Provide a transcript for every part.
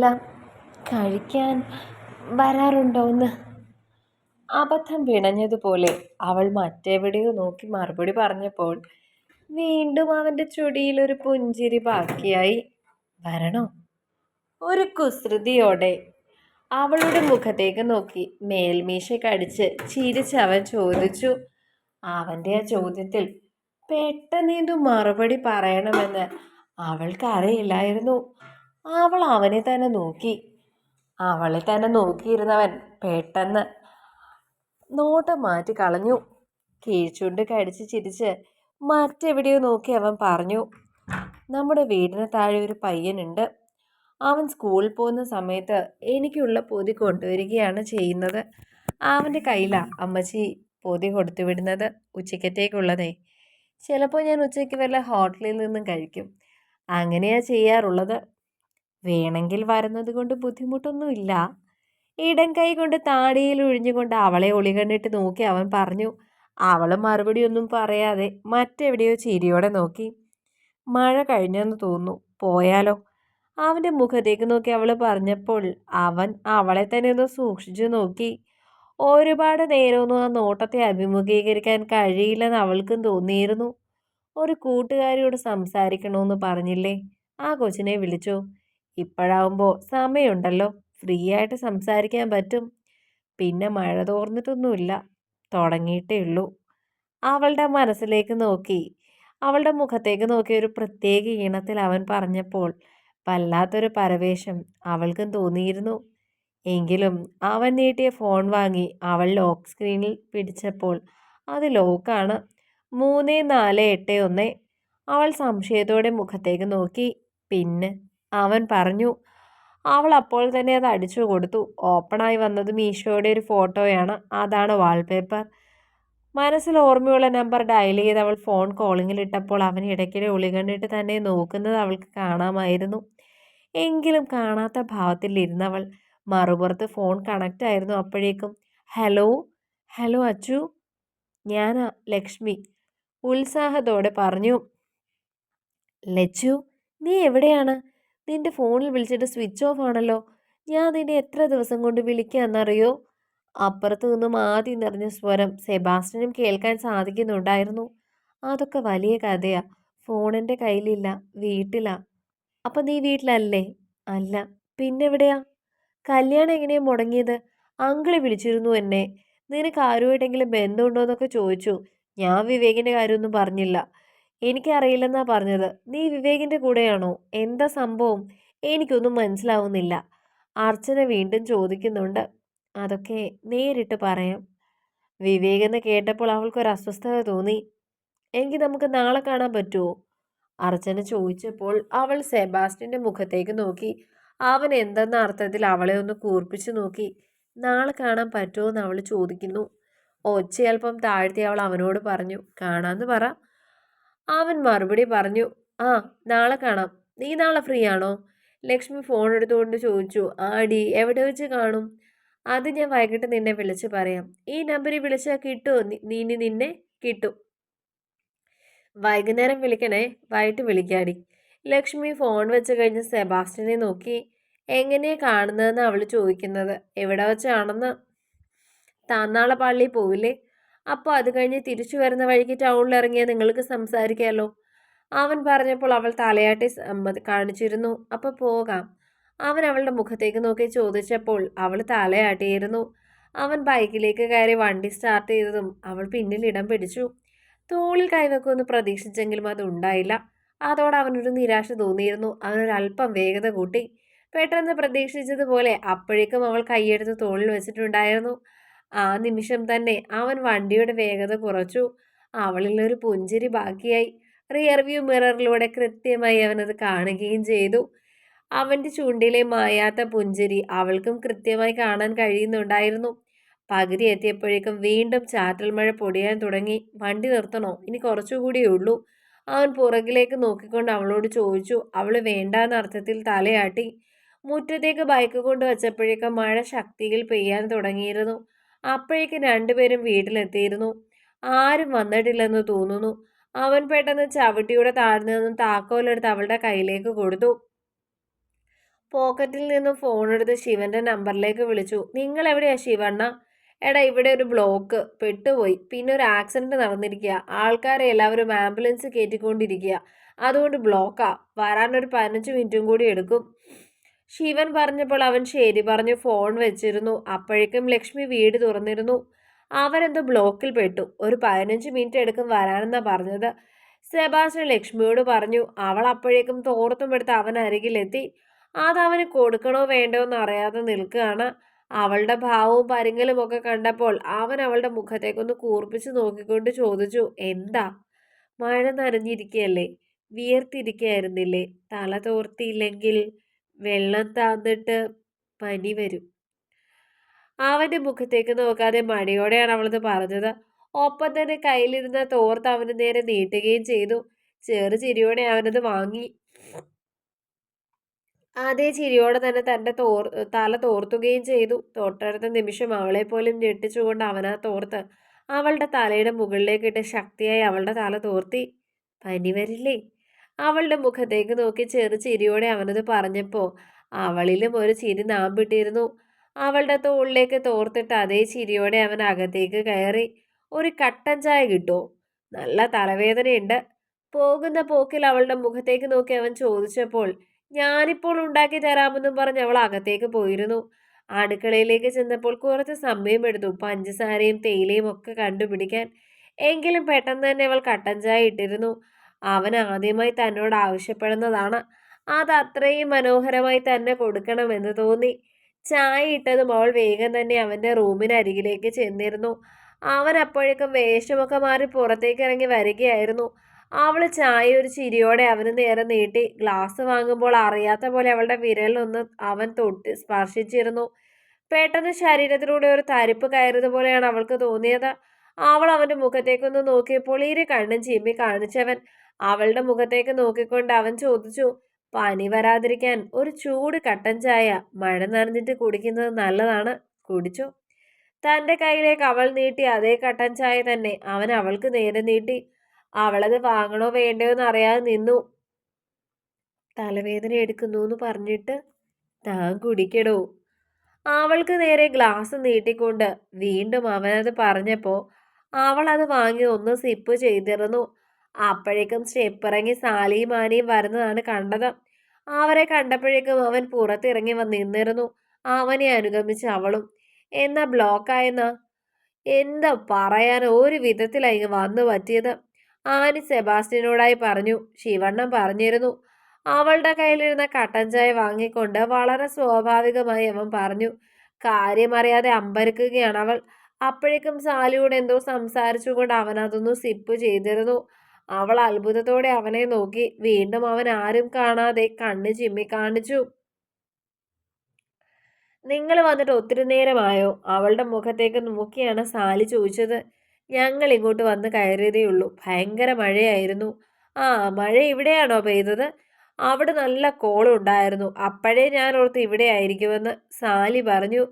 അല്ല കഴിക്കാൻ വരാറുണ്ടോ എന്ന് അബദ്ധം പിണഞ്ഞതുപോലെ അവൾ മറ്റെവിടെയോ നോക്കി മറുപടി പറഞ്ഞപ്പോൾ വീണ്ടും അവന്റെ ചുടിയിലൊരു പുഞ്ചിരി ബാക്കിയായി. വരണോ? ഒരു കുസൃതിയോടെ അവളുടെ മുഖത്തേക്ക് നോക്കി മേൽമീശ കടിച്ച് ചിരിച്ച് അവൻ ചോദിച്ചു അവന്റെ ആ ചോദ്യത്തിൽ പെട്ടെന്ന് മറുപടി പറയണമെന്ന് അവൾക്കറിയില്ലായിരുന്നു. അവൾ അവനെ തന്നെ നോക്കി. അവളെ തന്നെ നോക്കിയിരുന്നവൻ പെട്ടെന്ന് നോട്ടം മാറ്റി കളഞ്ഞു. കീഴ്ച്ചുണ്ട് കടിച്ച് ചിരിച്ച് മറ്റെവിടെയോ നോക്കി അവൻ പറഞ്ഞു നമ്മുടെ വീടിന് താഴെ ഒരു പയ്യനുണ്ട്. അവൻ സ്കൂളിൽ പോകുന്ന സമയത്ത് എനിക്കുള്ള പൊതി കൊണ്ടുവരികയാണ് ചെയ്യുന്നത്. അവന്റെ കയ്യിലാണ് അമ്മച്ചി പൊതി കൊടുത്തു വിടുന്നത് ഉച്ചക്കത്തേക്കുള്ളതേ ചിലപ്പോൾ ഞാൻ ഉച്ചയ്ക്ക് വല്ല ഹോട്ടലിൽ നിന്നും കഴിക്കും. അങ്ങനെയാണ് ചെയ്യാറുള്ളത്. വേണമെങ്കിൽ വരുന്നത് കൊണ്ട് ബുദ്ധിമുട്ടൊന്നുമില്ല. ഇടം കൈ കൊണ്ട് താടിയിൽ ഒഴിഞ്ഞുകൊണ്ട് അവളെ ഒളി കണ്ടിട്ട് നോക്കി അവൻ പറഞ്ഞു അവൾ മറുപടി ഒന്നും പറയാതെ മറ്റെവിടെയോ ചിരിയോടെ നോക്കി. മഴ കഴിഞ്ഞെന്ന് തോന്നുന്നു. പോയാലോ? അവന്റെ മുഖത്തേക്ക് നോക്കി അവൾ പറഞ്ഞപ്പോൾ അവൻ അവളെ തന്നെ ഒന്ന് സൂക്ഷിച്ചു നോക്കി. ഒരുപാട് നേരമൊന്നും ആ നോട്ടത്തെ അഭിമുഖീകരിക്കാൻ കഴിയില്ലെന്ന് അവൾക്കും തോന്നിയിരുന്നു. ഒരു കൂട്ടുകാരിയോട് സംസാരിക്കണമെന്ന് പറഞ്ഞില്ലേ? ആ കൊച്ചിനെ വിളിച്ചോ. ഇപ്പോഴാവുമ്പോൾ സമയമുണ്ടല്ലോ ഫ്രീ ആയിട്ട് സംസാരിക്കാൻ പറ്റും. പിന്നെ മഴ തോർന്നിട്ടൊന്നുമില്ല. തുടങ്ങിയിട്ടേ ഉള്ളൂ. അവളുടെ മനസ്സിലേക്ക് നോക്കി. അവളുടെ മുഖത്തേക്ക് നോക്കി ഒരു പ്രത്യേക ഈണത്തിൽ അവൻ പറഞ്ഞപ്പോൾ വല്ലാത്തൊരു പരവേശം അവൾക്കും തോന്നിയിരുന്നു. എങ്കിലും അവൻ നീട്ടിയ ഫോൺ വാങ്ങി അവൾ ലോക്ക് സ്ക്രീനിൽ പിടിച്ചപ്പോൾ അത് ലോക്കാണ്. മൂന്ന് നാല് എട്ട് ഒന്ന്. അവൾ സംശയത്തോടെ മുഖത്തേക്ക് നോക്കി. പിന്നെ അവൻ പറഞ്ഞു അവൾ അപ്പോൾ തന്നെ അത് അടിച്ചു കൊടുത്തു. ഓപ്പണായി വന്നത് മീഷോയുടെ ഒരു ഫോട്ടോയാണ്. അതാണ് വാൾപേപ്പർ. മനസ്സിൽ ഓർമ്മയുള്ള നമ്പർ ഡയൽ ചെയ്ത് അവൾ ഫോൺ കോളിങ്ങിലിട്ടപ്പോൾ അവൻ ഇടയ്ക്കിടെ ഒളികണ്ടിട്ട് തന്നെ നോക്കുന്നത് അവൾക്ക് കാണാമായിരുന്നു. എങ്കിലും കാണാത്ത ഭാവത്തിൽ ഇരുന്നവൾ മറുപുറത്ത് ഫോൺ കണക്റ്റ് ആയിരുന്നു അപ്പോഴേക്കും ഹലോ ഹലോ അച്ചു ഞാനാ ലക്ഷ്മി. ഉത്സാഹത്തോടെ പറഞ്ഞു ലച്ചു നീ എവിടെയാണ്? നിന്റെ ഫോണിൽ വിളിച്ചിട്ട് സ്വിച്ച് ഓഫ് ആണല്ലോ. ഞാൻ നിന്നെ എത്ര ദിവസം കൊണ്ട് വിളിക്കാന്നറിയോ? അപ്പുറത്തു നിന്നും ആദ്യം നിറഞ്ഞ സ്വരം സെബാസ്റ്റ്യനും കേൾക്കാൻ സാധിക്കുന്നുണ്ടായിരുന്നു. അതൊക്കെ വലിയ കഥയാ. ഫോണിന്റെ കയ്യിലില്ല വീട്ടിലാ. അപ്പം നീ വീട്ടിലല്ലേ? അല്ല പിന്നെവിടെയാ? കല്യാണം എങ്ങനെയാ മുടങ്ങിയത്? അങ്കിൾ വിളിച്ചിരുന്നു എന്നെ. നിനക്ക് ആരുമായിട്ടെങ്കിലും ബന്ധമുണ്ടോ എന്നൊക്കെ ചോദിച്ചു. ഞാൻ വിവേകിന്റെ കാര്യമൊന്നും പറഞ്ഞില്ല. എനിക്കറിയില്ലെന്നാ പറഞ്ഞത്. നീ വിവേകിന്റെ കൂടെയാണോ? എന്താ സംഭവം? എനിക്കൊന്നും മനസ്സിലാവുന്നില്ല. അർച്ചന വീണ്ടും ചോദിക്കുന്നുണ്ട്. അതൊക്കെ നേരിട്ട് പറയാം. വിവേകെന്ന് കേട്ടപ്പോൾ അവൾക്കൊരു അസ്വസ്ഥത തോന്നി. എങ്കിൽ നമുക്ക് നാളെ കാണാൻ പറ്റുമോ അർച്ചന ചോദിച്ചപ്പോൾ അവൾ സെബാസ്റ്റിന്റെ മുഖത്തേക്ക് നോക്കി. അവൻ എന്തെന്ന അർത്ഥത്തിൽ അവളെ ഒന്ന് കൂർപ്പിച്ചു നോക്കി. നാളെ കാണാൻ പറ്റുമോ എന്ന് അവൾ ചോദിക്കുന്നു. ഒച്ചയൽപ്പം താഴ്ത്തി അവൾ അവനോട് പറഞ്ഞു കാണാമെന്ന് പറ. അവൻ മറുപടി പറഞ്ഞു ആ നാളെ കാണാം. നീ നാളെ ഫ്രീ ആണോ ലക്ഷ്മി ഫോൺ എടുത്തുകൊണ്ട് ചോദിച്ചു ആടി എവിടെ വെച്ച് കാണും? അത് ഞാൻ വൈകിട്ട് നിന്നെ വിളിച്ച് പറയാം. ഈ നമ്പറിൽ വിളിച്ചാൽ കിട്ടുമോ നീ നിന്നെ കിട്ടും. വൈകുന്നേരം വിളിക്കണേ. വൈകിട്ട് വിളിക്കാടി. ലക്ഷ്മി ഫോൺ വെച്ച് കഴിഞ്ഞ് സെബാസ്റ്റിനെ നോക്കി. എങ്ങനെയാ കാണുന്നതെന്ന് അവൾ ചോദിക്കുന്നത്? എവിടെ വെച്ചാണെന്ന്? താന്നാളെ പള്ളി പോവില്ലേ? അപ്പോൾ അത് കഴിഞ്ഞ് തിരിച്ചു വരുന്ന വഴിക്ക് ടൗണിൽ ഇറങ്ങിയാൽ നിങ്ങൾക്ക് സംസാരിക്കാമല്ലോ അവൻ പറഞ്ഞപ്പോൾ അവൾ തലയാട്ടി കാണിച്ചിരുന്നു. അപ്പോൾ പോകാം. അവൻ അവളുടെ മുഖത്തേക്ക് നോക്കി ചോദിച്ചപ്പോൾ അവൾ തലയാട്ടിയിരുന്നു. അവൻ ബൈക്കിലേക്ക് കയറി വണ്ടി സ്റ്റാർട്ട് ചെയ്തതും അവൾ പിന്നിൽ ഇടം പിടിച്ചു. തോളിൽ കൈവെക്കുമെന്ന് പ്രതീക്ഷിച്ചെങ്കിലും അത് ഉണ്ടായില്ല. അതോടെ അവനൊരു നിരാശ തോന്നിയിരുന്നു. അവനൊരല്പം വേഗത കൂട്ടി. പെട്ടെന്ന് പ്രതീക്ഷിച്ചതുപോലെ അപ്പോഴേക്കും അവൾ കൈയെടുത്ത് തോളിൽ വെച്ചിട്ടുണ്ടായിരുന്നു. ആ നിമിഷം തന്നെ അവൻ വണ്ടിയുടെ വേഗത കുറച്ചു. അവളിൽ ഒരു പുഞ്ചിരി ബാക്കിയായി. റിയർവ്യൂ മിററിലൂടെ കൃത്യമായി അവനത് കാണുകയും ചെയ്തു. അവന്റെ ചൂണ്ടിലെ മായാത്ത പുഞ്ചിരി അവൾക്കും കൃത്യമായി കാണാൻ കഴിയുന്നുണ്ടായിരുന്നു. പകുതി എത്തിയപ്പോഴേക്കും വീണ്ടും ചാറ്റൽ മഴ പൊടിയാൻ തുടങ്ങി. വണ്ടി നിർത്തണോ? ഇനി കുറച്ചുകൂടിയേ ഉള്ളൂ. അവൻ പുറകിലേക്ക് നോക്കിക്കൊണ്ട് അവളോട് ചോദിച്ചു. അവൾ വേണ്ടാന്ന അർത്ഥത്തിൽ തലയാട്ടി. മുറ്റത്തേക്ക് ബൈക്ക് കൊണ്ടുവച്ചപ്പോഴേക്കും മഴ ശക്തിയിൽ പെയ്യാൻ തുടങ്ങിയിരുന്നു. അപ്പോഴേക്കും രണ്ടുപേരും വീട്ടിലെത്തിയിരുന്നു. ആരും വന്നിട്ടില്ലെന്ന് തോന്നുന്നു. അവൻ പെട്ടെന്ന് ചവിട്ടിയുടെ താഴ്ന്നു നിന്നും താക്കോലെടുത്ത് അവളുടെ കയ്യിലേക്ക് കൊടുത്തു. പോക്കറ്റിൽ നിന്നും ഫോണെടുത്ത് ശിവന്റെ നമ്പറിലേക്ക് വിളിച്ചു. നിങ്ങൾ എവിടെയാ ശിവണ്ണ? എടാ ഇവിടെ ഒരു ബ്ലോക്ക് പെട്ടുപോയി. പിന്നെ ഒരു ആക്സിഡന്റ് നടന്നിരിക്കുക ആൾക്കാരെ എല്ലാവരും ആംബുലൻസ് കയറ്റിക്കൊണ്ടിരിക്കുക അതുകൊണ്ട് ബ്ലോക്കാ വരാനൊരു പതിനഞ്ച് മിനിറ്റും കൂടി എടുക്കും. ശിവൻ പറഞ്ഞപ്പോൾ അവൻ ശരി പറഞ്ഞു ഫോൺ വെച്ചിരുന്നു. അപ്പോഴേക്കും ലക്ഷ്മി വീട് തുറന്നിരുന്നു. അവരെന്തോ ബ്ലോക്കിൽ പെട്ടു. ഒരു പതിനഞ്ച് മിനിറ്റ് എടുക്കും വരാനെന്നാ പറഞ്ഞത്. സെബാസ്റ്റ്യൻ ലക്ഷ്മിയോട് പറഞ്ഞു അവൾ അപ്പോഴേക്കും തോർത്തും എടുത്ത് അവൻ അരികിലെത്തി. അതവന് കൊടുക്കണോ വേണ്ടോ എന്ന് അറിയാതെ നിൽക്കുകയാണ്. അവളുടെ ഭാവവും പരിങ്ങലും ഒക്കെ കണ്ടപ്പോൾ അവൻ അവളുടെ മുഖത്തേക്കൊന്ന് കൂർപ്പിച്ച് നോക്കിക്കൊണ്ട് ചോദിച്ചു എന്താ? മഴ നനഞ്ഞിരിക്കുകയല്ലേ വിയർത്തിരിക്കുകയായിരുന്നില്ലേ തല തോർത്തിയില്ലെങ്കിൽ വെള്ളം താന്നിട്ട് പനി വരും. അവന്റെ മുഖത്തേക്ക് നോക്കാതെ മടിയോടെയാണ് അവളത് പറഞ്ഞത്. ഒപ്പം തന്നെ കയ്യിലിരുന്ന തോർത്ത് അവന് നേരെ നീട്ടുകയും ചെയ്തു. ചെറു ചിരിയോടെ അവനത് വാങ്ങി. അതേ ചിരിയോടെ തന്നെ തന്റെ തോർ തല തോർത്തുകയും ചെയ്തു. തൊട്ടടുത്ത നിമിഷം അവളെ പോലും ഞെട്ടിച്ചുകൊണ്ട് അവനാ തോർത്ത് അവളുടെ തലയുടെ മുകളിലേക്കിട്ട് ശക്തിയായി അവളുടെ തല തോർത്തി. പനി വരില്ലേ? അവളുടെ മുഖത്തേക്ക് നോക്കി ചെറു ചിരിയോടെ അവനത് പറഞ്ഞപ്പോൾ അവളിലും ഒരു ചിരി നാമ്പിട്ടിരുന്നു. അവളുടെ തോളിലേക്ക് തോർത്തിട്ട് അതേ ചിരിയോടെ അവൻ അകത്തേക്ക് കയറി ഒരു കട്ടൻ ചായ കിട്ടുമോ നല്ല തലവേദനയുണ്ട്. പോകുന്ന പോക്കിൽ അവളുടെ മുഖത്തേക്ക് നോക്കി അവൻ ചോദിച്ചപ്പോൾ ഞാനിപ്പോൾ ഉണ്ടാക്കി തരാമെന്നും പറഞ്ഞ് അവൾ അകത്തേക്ക് പോയിരുന്നു. അടുക്കളയിലേക്ക് ചെന്നപ്പോൾ കുറച്ച് സമയം എടുത്തു. പഞ്ചസാരയും തേയിലയും ഒക്കെ കണ്ടുപിടിക്കാൻ. എങ്കിലും പെട്ടെന്ന് തന്നെ അവൾ കട്ടൻ ചായ ഇട്ടിരുന്നു. അവൻ ആദ്യമായി തന്നോട് ആവശ്യപ്പെടുന്നതാണ്. അത് അത്രയും മനോഹരമായി തന്നെ കൊടുക്കണമെന്ന് തോന്നി. ചായ ഇട്ടതും അവൾ വേഗം തന്നെ അവന്റെ റൂമിനരികിലേക്ക് ചെന്നിരുന്നു. അവൻ അപ്പോഴേക്കും വേഷമൊക്കെ മാറി പുറത്തേക്ക് ഇറങ്ങി വരികയായിരുന്നു. അവൾ ചായ ഒരു ചിരിയോടെ അവന് നേരെ നീട്ടി. ഗ്ലാസ് വാങ്ങുമ്പോൾ അറിയാത്ത പോലെ അവളുടെ വിരലൊന്ന് അവൻ തൊട്ട് സ്പർശിച്ചിരുന്നു. പെട്ടെന്ന് ശരീരത്തിലൂടെ ഒരു തരിപ്പ് കയറിയതുപോലെയാണ് അവൾക്ക് തോന്നിയത്. അവൾ അവന്റെ മുഖത്തേക്കൊന്ന് നോക്കിയപ്പോൾ ഇരു കണ്ണും ചിമ്മി കാണിച്ചവൻ. അവളുടെ മുഖത്തേക്ക് നോക്കിക്കൊണ്ട് അവൻ ചോദിച്ചു പനി വരാതിരിക്കാൻ ഒരു ചൂട് കട്ടൻ ചായ മഴ നനഞ്ഞിട്ട് കുടിക്കുന്നത് നല്ലതാണ് കുടിച്ചു. തന്റെ കയ്യിലേക്ക് അവൾ നീട്ടി അതേ കട്ടൻ ചായ തന്നെ അവൻ അവൾക്ക് നേരെ നീട്ടി. അവളത് വാങ്ങണോ വേണ്ടയോ എന്ന് അറിയാതെ നിന്നു. തലവേദന എടുക്കുന്നു എന്ന് പറഞ്ഞിട്ട് താൻ കുടിക്കടോ. അവൾക്ക് നേരെ ഗ്ലാസ് നീട്ടിക്കൊണ്ട് വീണ്ടും അവനത് പറഞ്ഞപ്പോൾ അവൾ അത് വാങ്ങി ഒന്ന് സിപ്പ് ചെയ്തിരുന്നു. അപ്പോഴേക്കും സ്റ്റെപ്പിറങ്ങി സാലിയും ആനയും വരുന്നതാണ് കണ്ടത്. അവരെ കണ്ടപ്പോഴേക്കും അവൻ പുറത്തിറങ്ങി വന്ന് നിന്നിരുന്നു. അവനെ അനുഗമിച്ച് അവളും എന്നാ ബ്ലോക്കായെന്ന എന്താ പറയാൻ ഒരു വിധത്തിലായി വന്നു പറ്റിയത്? ആനി സെബാസ്റ്റ്യനോടായി പറഞ്ഞു. ശിവണ്ണം പറഞ്ഞിരുന്നു. അവളുടെ കയ്യിലിരുന്ന കട്ടൻ ചായ വാങ്ങിക്കൊണ്ട് വളരെ സ്വാഭാവികമായി അവൻ പറഞ്ഞു കാര്യമറിയാതെ അമ്പരക്കുകയാണ് അവൾ. അപ്പോഴേക്കും സാലിയോട് എന്തോ സംസാരിച്ചുകൊണ്ട് അവൻ അതൊന്ന് സിപ്പ് ചെയ്തിരുന്നു. അവൾ അത്ഭുതത്തോടെ അവനെ നോക്കി. വീണ്ടും അവൻ ആരും കാണാതെ കണ്ണ് ചിമ്മി കാണിച്ചു. നിങ്ങൾ വന്നിട്ട് ഒത്തിരി നേരമായോ? അവളുടെ മുഖത്തേക്ക് നോക്കിയാണ് സാലി ചോദിച്ചത്. ഞങ്ങൾ ഇങ്ങോട്ട് വന്ന് കയറിയതേ ഉള്ളൂ. ഭയങ്കര മഴയായിരുന്നു. ആ മഴ ഇവിടെയാണോ പെയ്തത്? അവിടെ നല്ല കോളുണ്ടായിരുന്നു. അപ്പോഴേ ഞാൻ ഓർത്ത് ഇവിടെ ആയിരിക്കുമെന്ന് സാലി പറഞ്ഞു.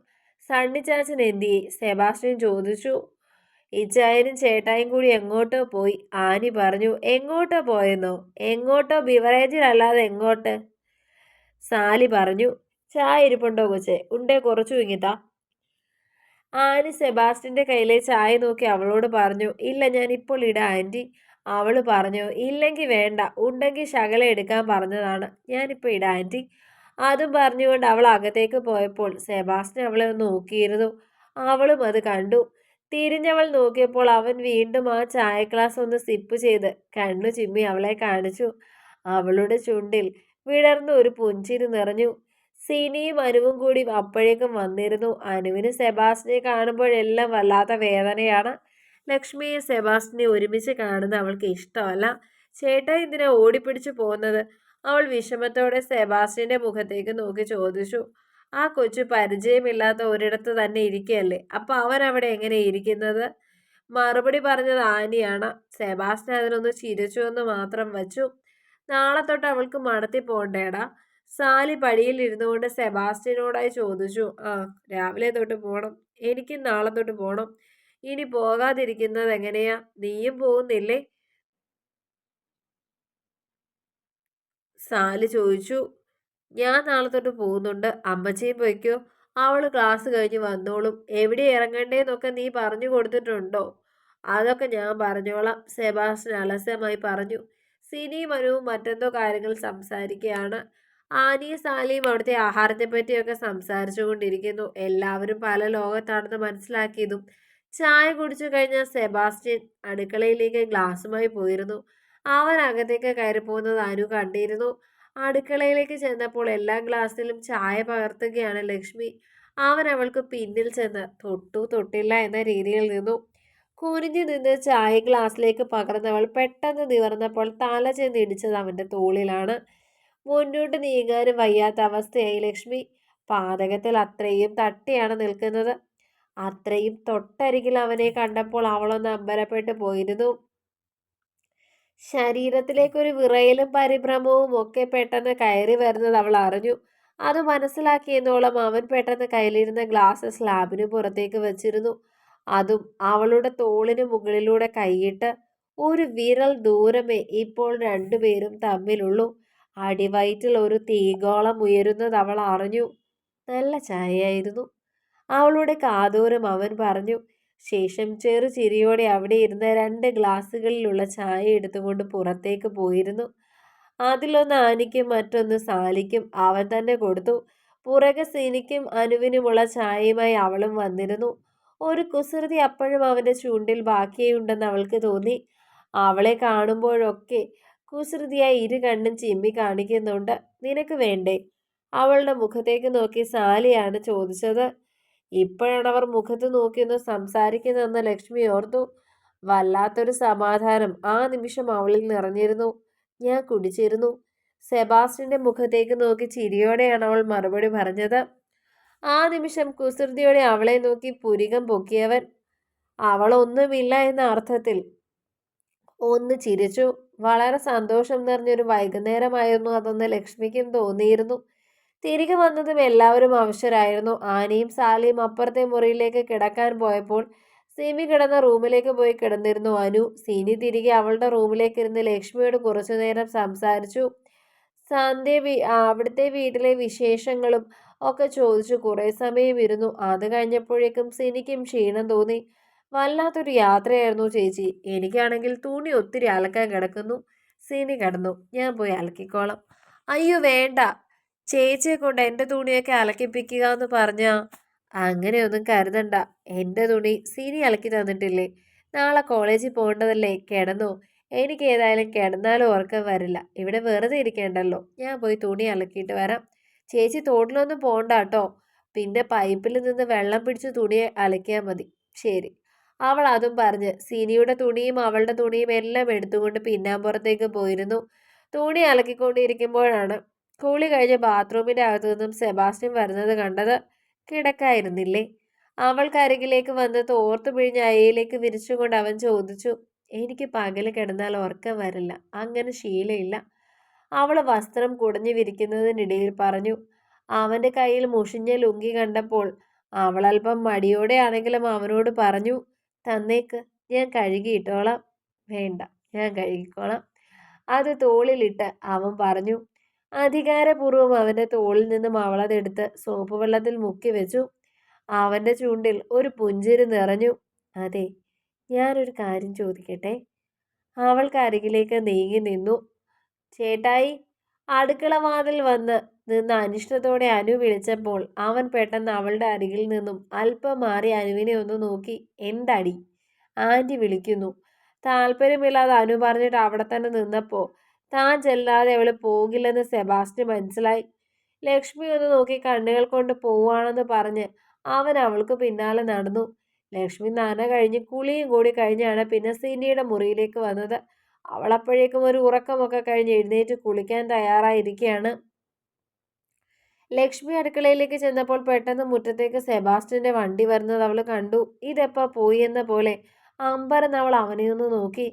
സണ്ണി ചാച്ചൻ എന്തിയെ? സെബാസ്റ്റ്യൻ ചോദിച്ചു. ഇച്ചായനും ചേട്ടായും കൂടി എങ്ങോട്ടോ പോയി. ആനി പറഞ്ഞു എങ്ങോട്ടോ പോയെന്നോ? എങ്ങോട്ടോ? ബിവറേജിലല്ലാതെ എങ്ങോട്ട്? സാലി പറഞ്ഞു ചായ ഇരിപ്പുണ്ടോ കൊച്ചെ? ഉണ്ടേ കുറച്ചു ഇങ്ങിത്താ. ആനി സെബാസ്റ്റിന്റെ കയ്യിലെ ചായ നോക്കി അവളോട് പറഞ്ഞു ഇല്ല ഞാൻ ഇപ്പോൾ ഇടാം ആന്റി. അവൾ പറഞ്ഞു ഇല്ലെങ്കിൽ വേണ്ട ഉണ്ടെങ്കിൽ ശകല എടുക്കാൻ പറഞ്ഞതാണ്. ഞാനിപ്പോൾ ഇടാം ആന്റി. അതും പറഞ്ഞുകൊണ്ട് അവൾ അകത്തേക്ക് പോയപ്പോൾ സെബാസ്റ്റ്യൻ അവളെ നോക്കിയിരുന്നു. അവളും അത് കണ്ടു. തിരിഞ്ഞവൾ നോക്കിയപ്പോൾ അവൻ വീണ്ടും ആ ചായ ഗ്ലാസ് ഒന്ന് സിപ്പ് ചെയ്ത് കണ്ണു ചിമ്മി അവളെ കാണിച്ചു. അവളുടെ ചുണ്ടിൽ വിടർന്ന് ഒരു പുഞ്ചിരി നിറഞ്ഞു. സിനിയും അനുവും കൂടി അപ്പോഴേക്കും വന്നിരുന്നു. അനുവിന് സെബാസ്റ്റിനെ കാണുമ്പോഴെല്ലാം വല്ലാത്ത വേദനയാണ്. ലക്ഷ്മിയെ സെബാസ്റ്റിനെ ഒരുമിച്ച് കാണുന്നത് അവൾക്ക് ഇഷ്ടമല്ല. ചേട്ടാ ഇതിനെ ഓടിപ്പിടിച്ചു പോകുന്നത്? അവൾ വിഷമത്തോടെ സെബാസ്റ്റിന്റെ മുഖത്തേക്ക് നോക്കി ചോദിച്ചു ആ കൊച്ചു പരിചയമില്ലാത്ത ഒരിടത്ത് തന്നെ ഇരിക്കുകയല്ലേ അപ്പൊ അവൻ അവിടെ എങ്ങനെ ഇരിക്കുന്നത്? മറുപടി പറഞ്ഞത് ആനിയാണ്. സെബാസ്റ്റ്യൻ അതിനൊന്ന് ചിരിച്ചു എന്ന് മാത്രം വച്ചു. നാളെ തൊട്ട് അവൾക്ക് മടത്തി പോണ്ടേടാ. സാലി പടിയിൽ ഇരുന്നുകൊണ്ട് സെബാസ്റ്റ്യനോടായി ചോദിച്ചു ആ രാവിലെ തൊട്ട് പോകണം എനിക്ക് നാളെ തൊട്ട് പോകണം ഇനി പോകാതിരിക്കുന്നത് എങ്ങനെയാ? നീയും പോകുന്നില്ലേ? സാലി ചോദിച്ചു. ഞാൻ നാളെ തൊട്ട് പോകുന്നുണ്ട്. അമ്മച്ചിയും പോയിക്കോ. അവൾ ക്ലാസ് കഴിഞ്ഞ് വന്നോളും. എവിടെ ഇറങ്ങണ്ടേന്നൊക്കെ നീ പറഞ്ഞു കൊടുത്തിട്ടുണ്ടോ? അതൊക്കെ ഞാൻ പറഞ്ഞോളാം സെബാസ്റ്റ്യൻ അലസ്യമായി പറഞ്ഞു. സിനി മനുവും മറ്റെന്തോ കാര്യങ്ങൾ സംസാരിക്കുകയാണ്. ആനിയും സാലിയും അവിടുത്തെ ആഹാരത്തെ പറ്റിയൊക്കെ സംസാരിച്ചു കൊണ്ടിരിക്കുന്നു എല്ലാവരും പല ലോകത്താണെന്ന് മനസ്സിലാക്കിയതും ചായ കുടിച്ചു കഴിഞ്ഞ സെബാസ്റ്റ്യൻ അടുക്കളയിലേക്ക് ഗ്ലാസ്സുമായി പോയിരുന്നു. അവൻ അകത്തേക്ക് കയറി പോകുന്നത് അനു കണ്ടിരുന്നു. അടുക്കളയിലേക്ക് ചെന്നപ്പോൾ എല്ലാ ഗ്ലാസ്സിലും ചായ പകർത്തുകയാണ് ലക്ഷ്മി. അവൻ അവൾക്ക് പിന്നിൽ ചെന്ന് തൊട്ടു തൊട്ടില്ല എന്ന രീതിയിൽ നിന്നു. കുനിഞ്ഞു നിന്ന് ചായ ഗ്ലാസ്സിലേക്ക് പകർന്നവൾ പെട്ടെന്ന് നിവർന്നപ്പോൾ തല ചെന്ന് ഇടിച്ചത് അവന്റെ തോളിലാണ്. മുന്നോട്ട് നീങ്ങാനും വയ്യാത്ത അവസ്ഥയായി ലക്ഷ്മി. പാതകത്തിൽ അത്രയും തട്ടിയാണ് നിൽക്കുന്നത്. അത്രയും തൊട്ടരികിൽ അവനെ കണ്ടപ്പോൾ അവളൊന്ന് അമ്പരപ്പെട്ട് പോയിരുന്നു. ശരീരത്തിലേക്കൊരു വിറയലും പരിഭ്രമവും ഒക്കെ പെട്ടെന്ന് കയറി വരുന്നത് അവൾ അറിഞ്ഞു. അത് മനസ്സിലാക്കിയെന്നോളം അവൻ പെട്ടെന്ന് കയ്യിലിരുന്ന ഗ്ലാസ് സ്ലാബിന് പുറത്തേക്ക് വെച്ചിരുന്നു. അതും അവളുടെ തോളിന് മുകളിലൂടെ കൈയിട്ട് ഒരു വിരൽ ദൂരമേ ഇപ്പോൾ രണ്ടുപേരും തമ്മിലുള്ളൂ. അടിവയറ്റിൽ ഒരു തീഗോളം ഉയരുന്നത് അവൾ അറിഞ്ഞു. നല്ല ചായയായിരുന്നു. അവളുടെ കാതോരം അവൻ പറഞ്ഞു. ശേഷം ചെറു ചിരിയോടെ അവിടെ ഇരുന്ന രണ്ട് ഗ്ലാസ്സുകളിലുള്ള ചായ എടുത്തുകൊണ്ട് പുറത്തേക്ക് പോയിരുന്നു. അതിലൊന്ന് ആനിക്കും മറ്റൊന്ന് സാലിക്കും അവൻ തന്നെ കൊടുത്തു. പുറകെ സിനിക്കും അനുവിനുമുള്ള ചായയുമായി അവളും വന്നിരുന്നു. ഒരു കുസൃതി അപ്പോഴും അവന്റെ ചൂണ്ടിൽ ബാക്കിയുണ്ടെന്ന് അവൾക്ക് തോന്നി. അവളെ കാണുമ്പോഴൊക്കെ കുസൃതിയായി ഇരു കണ്ണും ചിമ്മി കാണിക്കുന്നുണ്ട്. നിനക്ക് വേണ്ടേ? അവളുടെ മുഖത്തേക്ക് നോക്കി സാലിയാണ് ചോദിച്ചത്. ഇപ്പോഴാണ് അവർ മുഖത്ത് നോക്കിയൊന്ന് സംസാരിക്കുന്നതെന്ന് ലക്ഷ്മി ഓർത്തു. വല്ലാത്തൊരു സമാധാനം. ആ നിമിഷം അവളിൽ നിറഞ്ഞിരുന്നു. ഞാൻ കുടിച്ചിരുന്നു. സെബാസ്റ്റിന്റെ മുഖത്തേക്ക് നോക്കി ചിരിയോടെയാണ് അവൾ മറുപടി പറഞ്ഞത്. ആ നിമിഷം കുസൃതിയോടെ അവളെ നോക്കി പുരികം പൊക്കിയവൻ. അവളൊന്നുമില്ല എന്ന അർത്ഥത്തിൽ ഒന്ന് ചിരിച്ചു. വളരെ സന്തോഷം നിറഞ്ഞൊരു വൈകുന്നേരമായിരുന്നു അതെന്ന് ലക്ഷ്മിക്കും തോന്നിയിരുന്നു. തിരികെ വന്നതും എല്ലാവരും അവശരായിരുന്നു. ആനയും സാലിയും അപ്പുറത്തെ മുറിയിലേക്ക് കിടക്കാൻ പോയപ്പോൾ സിമി കിടന്ന റൂമിലേക്ക് പോയി കിടന്നിരുന്നു അനു. സിനി തിരികെ അവളുടെ റൂമിലേക്ക് ഇരുന്ന് ലക്ഷ്മിയോട് കുറച്ചു നേരം സംസാരിച്ചു. സന്ധ്യ അവിടുത്തെ വീട്ടിലെ വിശേഷങ്ങളും ഒക്കെ ചോദിച്ചു. കുറേ സമയം ഇരുന്നു. അത് കഴിഞ്ഞപ്പോഴേക്കും സിനിക്കും ക്ഷീണം തോന്നി. വല്ലാത്തൊരു യാത്രയായിരുന്നു ചേച്ചി. എനിക്കാണെങ്കിൽ തുണി ഒത്തിരി അലക്കാൻ കിടക്കുന്നു. സിനി കിടന്നു. ഞാൻ പോയി അലക്കിക്കോളാം. അയ്യോ വേണ്ട. ചേച്ചിയെ കൊണ്ട് എന്റെ തുണിയൊക്കെ അലക്കിപ്പിക്കുക എന്ന് പറഞ്ഞാ അങ്ങനെയൊന്നും കരുതണ്ട. എന്റെ തുണി സിനി അലക്കി തന്നിട്ടില്ലേ? നാളെ കോളേജിൽ പോകേണ്ടതല്ലേ? കിടന്നോ. എനിക്ക് ഏതായാലും കിടന്നാലും ഉറക്കം വരില്ല. ഇവിടെ വെറുതെ ഇരിക്കേണ്ടല്ലോ. ഞാൻ പോയി തുണി അലക്കിയിട്ട് വരാം. ചേച്ചി തോട്ടിലൊന്നും പോകണ്ട കേട്ടോ. പിന്നെ പൈപ്പിൽ നിന്ന് വെള്ളം പിടിച്ച് തുണി അലക്കിയാൽ മതി. ശരി. അവൾ അതും പറഞ്ഞ് സിനിയുടെ തുണിയും അവളുടെ തുണിയും എല്ലാം എടുത്തുകൊണ്ട് പിന്നാമ്പുറത്തേക്ക് പോയിരുന്നു. തുണി അലക്കിക്കൊണ്ടിരിക്കുമ്പോഴാണ് കുളി കഴിഞ്ഞ് ബാത്റൂമിന്റെ അകത്തു നിന്നും സെബാസ്റ്റ്യൻ വരുന്നത് കണ്ടത് കിടക്കായിരുന്നില്ലേ. അവൾക്കരികിലേക്ക് വന്ന് തോർത്തു പിഴിഞ്ഞ അയയിലേക്ക് വിരിച്ചുകൊണ്ട് അവൻ ചോദിച്ചു എനിക്ക് പകൽ കിടന്നാൽ ഉറക്കം വരില്ല അങ്ങനെ ശീലമില്ല അവൾ വസ്ത്രം കുടഞ്ഞു വിരിക്കുന്നതിനിടയിൽ പറഞ്ഞു അവന്റെ കയ്യിൽ മുഷിഞ്ഞ ലുങ്കി കണ്ടപ്പോൾ അവൾ അല്പം മടിയോടെ ആണെങ്കിലും അവനോട് പറഞ്ഞു തന്നേക്ക് ഞാൻ കഴുകിയിട്ടോളാം. വേണ്ട ഞാൻ കഴുകിക്കോളാം അത് തോളിലിട്ട് അവൻ പറഞ്ഞു അധികാരപൂർവം അവന്റെ തോളിൽ നിന്നും അവളതെടുത്ത് സോപ്പ് വെള്ളത്തിൽ മുക്കി വെച്ചു. അവന്റെ ചുണ്ടിൽ ഒരു പുഞ്ചിരി നിറഞ്ഞു. അതെ ഞാനൊരു കാര്യം ചോദിക്കട്ടെ? അവൾക്ക് അരികിലേക്ക് നീങ്ങി നിന്നു. ചേട്ടായി അടുക്കള വാതിൽ വന്ന് നിന്ന് അനിഷ്ടത്തോടെ അനു വിളിച്ചപ്പോൾ അവൻ പെട്ടെന്ന് അവളുടെ അരികിൽ നിന്നും അല്പം മാറി അനുവിനെ ഒന്ന് നോക്കി. എന്തടി? ആന്റി വിളിക്കുന്നു. താല്പര്യമില്ലാതെ അനു പറഞ്ഞിട്ട് അവിടെ തന്നെ നിന്നപ്പോൾ താൻ ചെല്ലാതെ അവൾ പോകില്ലെന്ന് സെബാസ്റ്റിന് മനസ്സിലായി. ലക്ഷ്മി ഒന്ന് നോക്കി കണ്ണുകൾ കൊണ്ട് പോവാണെന്ന് പറഞ്ഞ് അവൻ അവൾക്ക് പിന്നാലെ നടന്നു. ലക്ഷ്മി നന കഴിഞ്ഞ് കുളിയും കൂടി കഴിഞ്ഞാണ് പിന്നെ സിനിയുടെ മുറിയിലേക്ക് വന്നത്. അവൾ അപ്പോഴേക്കും ഒരു ഉറക്കമൊക്കെ കഴിഞ്ഞ് എഴുന്നേറ്റ് കുളിക്കാൻ തയ്യാറായിരിക്കുകയാണ്. ലക്ഷ്മി അടുക്കളയിലേക്ക് ചെന്നപ്പോൾ പെട്ടെന്ന് മുറ്റത്തേക്ക് സെബാസ്റ്റിന്റെ വണ്ടി വരുന്നത് അവൾ കണ്ടു. ഇതെപ്പോ പോയി എന്ന പോലെ അമ്പരന്ന് അവൾ അവനെ ഒന്ന് നോക്കി.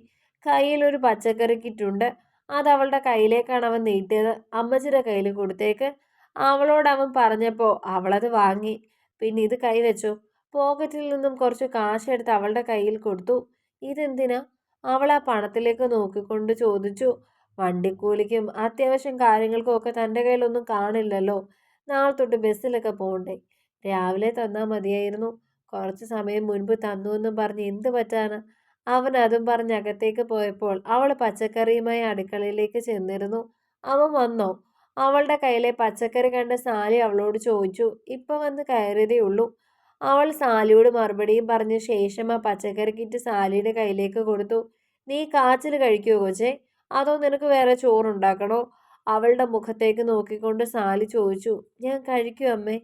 കയ്യിൽ ഒരു പച്ചക്കറി കിറ്റുണ്ട്. അത് അവളുടെ കയ്യിലേക്കാണ് അവൻ നീട്ടിയത്. അമ്മച്ചിയുടെ കയ്യിൽ കൊടുത്തേക്ക്. അവളോട് അവൻ പറഞ്ഞപ്പോൾ അവളത് വാങ്ങി. പിന്നെ ഇത് കൈവച്ചു പോക്കറ്റിൽ നിന്നും കുറച്ച് കാശ് എടുത്ത് അവളുടെ കയ്യിൽ കൊടുത്തു. ഇതെന്തിനാ? അവൾ ആ പണത്തിലേക്ക് നോക്കിക്കൊണ്ട് ചോദിച്ചു. വണ്ടിക്കൂലിക്കും അത്യാവശ്യം കാര്യങ്ങൾക്കും ഒക്കെ തന്റെ കയ്യിലൊന്നും കാണില്ലല്ലോ. നാളെ തൊട്ട് ബസ്സിലൊക്കെ പോകണ്ടേ രാവിലെ തന്നാൽ മതിയായിരുന്നു. കുറച്ച് സമയം മുൻപ് തന്നു എന്നും പറഞ്ഞ് എന്ത് പറ്റാനാ? അവൻ അതും പറഞ്ഞ് അകത്തേക്ക് പോയപ്പോൾ അവൾ പച്ചക്കറിയുമായി അടുക്കളയിലേക്ക് ചെന്നിരുന്നു. അവൻ വന്നോ? അവളുടെ കയ്യിലെ പച്ചക്കറി കണ്ട സാലി അവളോട് ചോദിച്ചു. ഇപ്പം വന്ന് കയറിയതേ ഉള്ളൂ. അവൾ സാലിയോട് മറുപടിയും പറഞ്ഞ ശേഷം ആ പച്ചക്കറി കിറ്റ് സാലിയുടെ കയ്യിലേക്ക് കൊടുത്തു. നീ കാച്ചിൽ കഴിക്കുമോ കൊച്ചേ? അതോ നിനക്ക് വേറെ ചോറുണ്ടാക്കണോ? അവളുടെ മുഖത്തേക്ക് നോക്കിക്കൊണ്ട് സാലി ചോദിച്ചു. ഞാൻ കഴിക്കൂ അമ്മേ.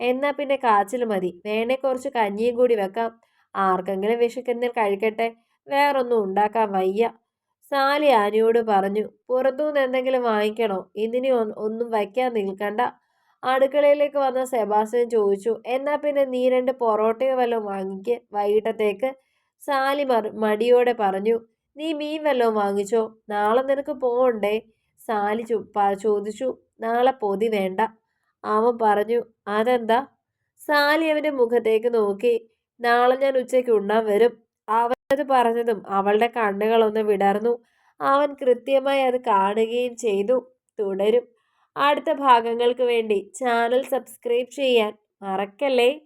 എന്നാ പിന്നെ കാച്ചിൽ മതി. വേണേ കുറച്ച് കഞ്ഞിയും കൂടി വെക്കാം. ആർക്കെങ്കിലും വിശക്കുന്നതിൽ കഴിക്കട്ടെ. വേറൊന്നും ഉണ്ടാക്കാൻ വയ്യ. സാലി ആനിയോട് പറഞ്ഞു പുറത്തുനിന്ന് എന്തെങ്കിലും വാങ്ങിക്കണോ? ഇതിനി ഒന്നും വയ്ക്കാൻ നിൽക്കണ്ട. അടുക്കളയിലേക്ക് വന്ന സെബാസ്റ്റ്യൻ ചോദിച്ചു എന്നാൽ പിന്നെ നീ രണ്ട് പൊറോട്ടയോ വല്ലതും വാങ്ങിക്ക്. വൈകിട്ടത്തേക്ക്? സാലി മടിയോടെ പറഞ്ഞു നീ മീൻ വല്ലതും വാങ്ങിച്ചോ? നാളെ നിനക്ക് പോകണ്ടേ സാലി ചോദിച്ചു നാളെ പൊതി വേണ്ട. അവൻ പറഞ്ഞു അതെന്താ? സാലി അവന്റെ മുഖത്തേക്ക് നോക്കി നാളെ ഞാൻ ഉച്ചയ്ക്ക് ഉണ്ണാൻ വരും. അവനത് പറഞ്ഞതും അവളുടെ കണ്ണുകളൊന്ന് വിടർന്നു. അവൻ കൃത്യമായി അത് കാണുകയും ചെയ്തു. തുടരും. അടുത്ത ഭാഗങ്ങൾക്ക് വേണ്ടി ചാനൽ സബ്സ്ക്രൈബ് ചെയ്യാൻ മറക്കല്ലേ?